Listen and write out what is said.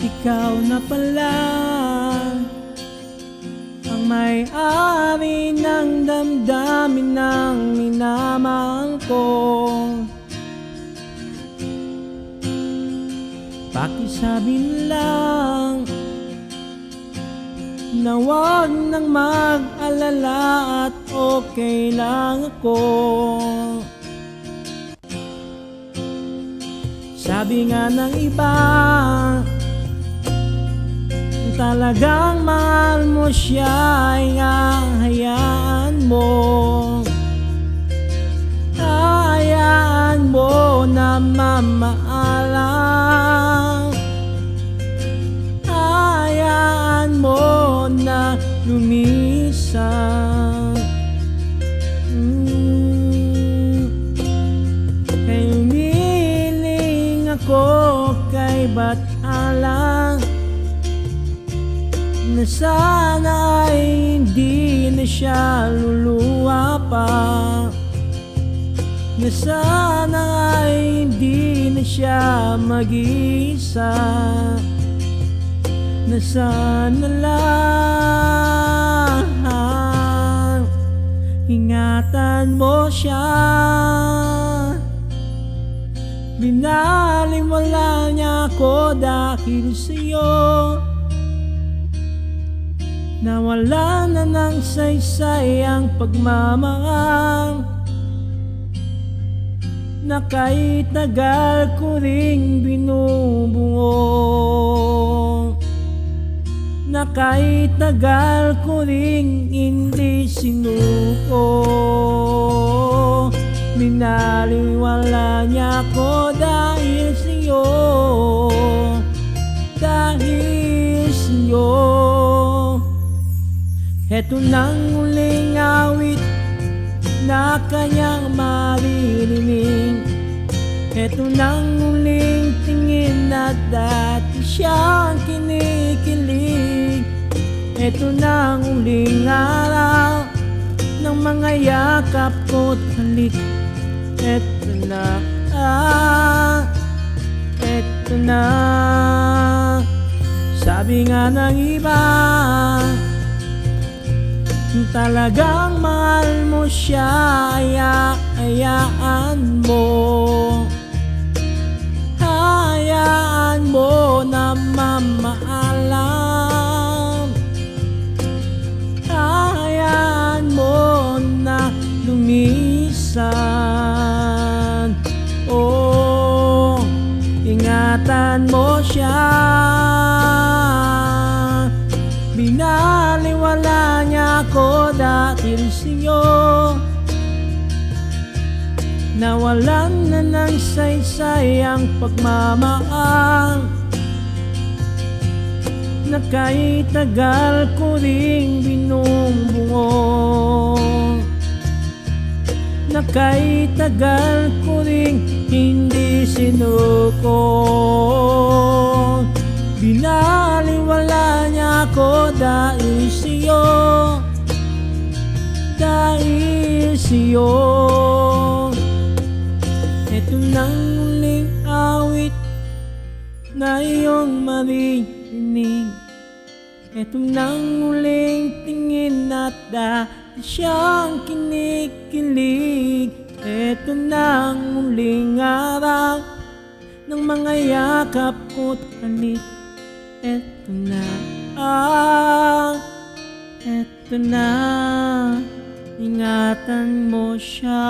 ikaw na pala Ang may-ari ng damdamin ng minamahal ko. Pakisabi lang na wag nang mag-alala at okay lang ako. Sabi nga ng iba Talagang mahal mo siya ay hayaan mo. Hayaan mo na mamaalam. Hayaan mo na lumisan mm. Kay umiling ako kay ba't Na sana ay hindi na siya luluwa pa. Na sana ay hindi na siya mag-isa Na sana lang Ingatan mo siya. Binaliwala niya ako dahil sa'yo Nawala na ng saysay ang pagmamahal. Na kahit tagal ko ring binubuo. Na kahit tagal ko ring hindi sinuko. Minaliwala niya ako dahil sa'yo Heto nang uling awit na kanyang maririnig. Heto nang uling tingin na dati siyang kinikilig. Heto nang uling araw ng mga yakap ko't halik. Eto na, ah, eto na. Sabi nga ng iba Talagang mahal mo siya, aya, ayaan mo Nawalan na ng saysay ang pagmamahal. Na kahit tagal ko ring binubuo Na kahit tagal ko ring hindi sinuko. Binaliwala niya ako dahil sa'yo Dahil sa'yo na iyong maririnig Ito nang uling tingin at dati siyang kinikilig. Ito nang uling araw ng mga yakap ko't halik Eto na, ah, eto na. Ingatan mo siya